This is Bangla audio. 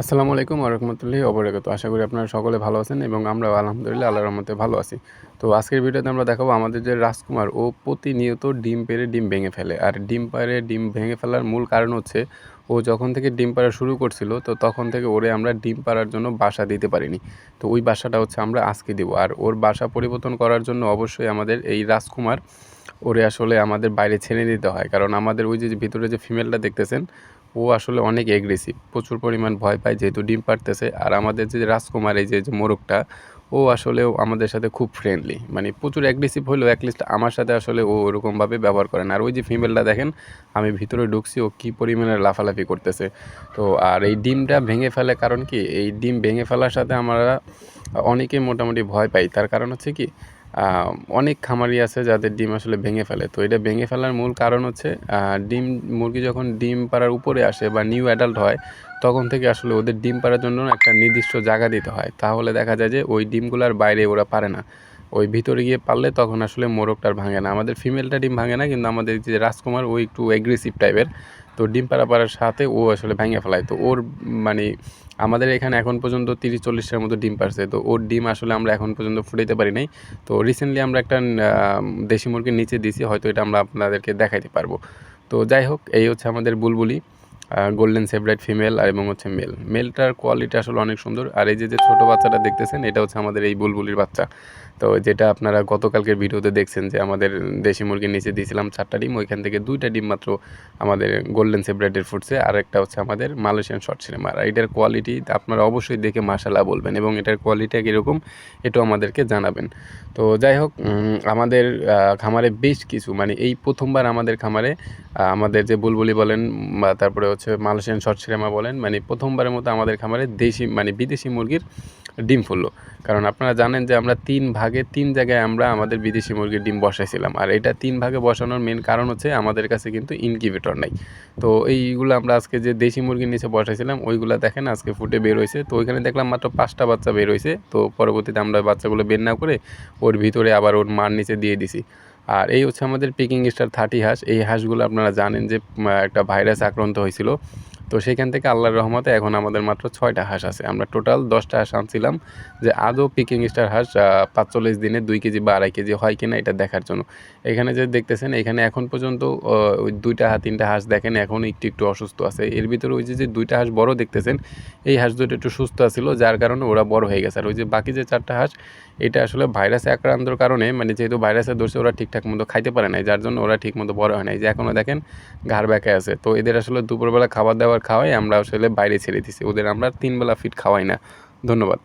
আসসালামু আলাইকুম আরহামতুল্লাহি অবরাকাত আশা করি আপনারা সকলে ভালো আছেন এবং আমরা আলহামদুলিল্লাহ আল্লাহর রহমতে ভালো আছি। তো আজকের ভিডিওতে আমরা দেখাবো আমাদের যে রাজকুমার, ও প্রতিনিয়ত ডিম পেরে ডিম ভেঙে ফেলে। আর ডিম পাড়ে ডিম ভেঙে ফেলার মূল কারণ হচ্ছে, ও যখন থেকে ডিম পাড়া শুরু করছিল, তো তখন থেকে ওরে আমরা ডিম পাড়ার জন্য বাসা দিতে পারিনি। তো ওই বাসাটা হচ্ছে আমরা আজকে দিব। আর ওর বাসা পরিবর্তন করার জন্য অবশ্যই আমাদের এই রাজকুমার, ওরে আসলে আমাদের বাইরে ছেড়ে দিতে হয়। কারণ আমাদের ওই যে ভিতরে যে ফিমেলটা দেখতেছেন ও আসলে অনেক এগ্রেসিভ প্রচুর পরিমাণ ভয় পায় যেহেতু ডিম পারতেছে। আর আমাদের যে রাজকুমার, এই যে মোরগটা, ও আসলেও আমাদের সাথে খুব ফ্রেন্ডলি মানে প্রচুর অ্যাগ্রেসিভ হলেও অ্যাটলিস্ট আমার সাথে আসলে ও ওরকমভাবে ব্যবহার করে না। আর ওই যে ফিমেলটা দেখেন, আমি ভিতরে ঢুকছি, ও কী পরিমাণে লাফালাফি করতেছে। তো আর এই ডিমটা ভেঙে ফেলে কারণ কি? এই ডিম ভেঙে ফেলার সাথে আমরা অনেকেই মোটামুটি ভয় পাই। তার কারণ হচ্ছে কি? অনেক খামারি আছে যাদের ডিম আসলে ভেঙে ফেলে। তো এটা ভেঙে ফেলার মূল কারণ হচ্ছে ডিম, মুরগি যখন ডিম পাড়ার উপরে আসে বা নিউ অ্যাডাল্ট হয়, তখন থেকে আসলে ওদের ডিম পাড়ার জন্য একটা নির্দিষ্ট জায়গা দিতে হয়। তাহলে দেখা যায় যে ওই ডিমগুলোর বাইরে ওরা পারে না। ওই ভিতরে গিয়ে পারলে তখন আসলে মোরগটার ভাঙে না। আমাদের ফিমেলটা ডিম ভাঙে না, কিন্তু আমাদের যে রাজকুমার ওই একটু অ্যাগ্রেসিভ টাইপের তো ডিম পাড়া পাড়ার সাথে ও আসলে ভেঙে ফেলায়। তো ওর মানে আমাদের এখানে এখন পর্যন্ত তিরিশ চল্লিশটার মতো ডিম পারছে তো ওর ডিম আসলে আমরা এখন পর্যন্ত ফুটাইতে পারি নাই। তো রিসেন্টলি আমরা একটা দেশি মুরগির নিচে দিছি হয়তো এটা আমরা আপনাদেরকে দেখাইতে পারব। তো যাই হোক, এই হচ্ছে আমাদের বুলবুলি। গোল্ডেন সেভরাইট ফিমেল আর এবং হচ্ছে মেল মেলটার কোয়ালিটি আসলে অনেক সুন্দর। আর এই যে যে ছোটো বাচ্চাটা দেখতেছেন, এটা হচ্ছে আমাদের এই বুলবুলির বাচ্চা। তো যেটা আপনারা গতকালকের ভিডিওতে দেখছেন যে, আমাদের দেশি মুরগির নিচে দিয়েছিলাম চারটা ডিম, ওইখান থেকে দুইটা ডিম মাত্র আমাদের গোল্ডেন সেভরাইটের ফুটছে। আর একটা হচ্ছে আমাদের মালয়েশিয়ান শর্ট সিনেমা আর এটার কোয়ালিটি আপনারা অবশ্যই দেখে মাসালা বলবেন এবং এটার কোয়ালিটি কীরকম, এটাও আমাদেরকে জানাবেন। তো যাই হোক আমাদের খামারে বেশ কিছু মানে এই প্রথমবার আমাদের খামারে আমাদের যে বুলবুলি বলেন বা তারপরে হচ্ছে মালয়েশিয়ান শর্ট সিনেমা বলেন মানে প্রথমবারের মতো আমাদের খামারে দেশি মানে বিদেশি মুরগির ডিম ফুললো। কারণ আপনারা জানেন যে আমরা তিন ভাগে, তিন জায়গায় আমরা আমাদের বিদেশি মুরগির ডিম বসাইছিলাম। আর এটা তিন ভাগে বসানোর মেন কারণ হচ্ছে আমাদের কাছে কিন্তু ইনকিউবেটর নাই। তো এইগুলো আমরা আজকে যে দেশি মুরগির নিচে বসাইছিলাম, ওইগুলো দেখেন আজকে ফুটে বের হয়েছে তো ওইখানে দেখলাম মাত্র পাঁচটা বাচ্চা বের হয়েছে তো পরবর্তীতে আমরা বাচ্চাগুলো বের না করে ওর ভিতরে আবার ওর মার নিচে দিয়ে দিছি। আর এই হচ্ছে আমাদের পিকিং স্টার থার্টি হাঁস এই হাঁসগুলো আপনারা জানেন যে একটা ভাইরাস আক্রান্ত হয়েছিল। তো সেখান থেকে আল্লাহর রহমতে এখন আমাদের মাত্র ছয়টা হাঁস আছে। আমরা টোটাল দশটা হাঁস আনছিলাম যে আদৌ পিকিং স্টার হাঁস পাঁচচল্লিশ দিনে দুই কেজি বা আড়াই কেজি হয় কিনা এটা দেখার জন্য। এখানে যে দেখতেছেন, এখানে এখন পর্যন্ত ওই দুইটা তিনটা হাঁস দেখেন, এখন একটু একটু অসুস্থ আছে। এর ভিতরে ওই যে দুইটা হাঁস বড় দেখতেছেন, এই হাঁস দুটো একটু সুস্থ আছিল, যার কারণে ওরা বড় হয়ে গেছে। আর ওই যে বাকি যে চারটা হাঁস, এটা আসলে ভাইরাসে আক্রান্তর কারণে মানে যেহেতু ভাইরাসের ধরছে, ওরা ঠিকঠাক মতো খাইতে পারে নাই, যার জন্য ওরা ঠিক মতো বড় হয় নাই। যে এখনও দেখেন, ঘাড় ব্যাকে আছে। তো এদের আসলে দুপুরবেলা খাবার দাবার খাওয়াই আমরা আসলে বাইরে ছেড়ে দিছি। ওদের আমরা তিন বেলা ফিট খাওয়াই না। ধন্যবাদ।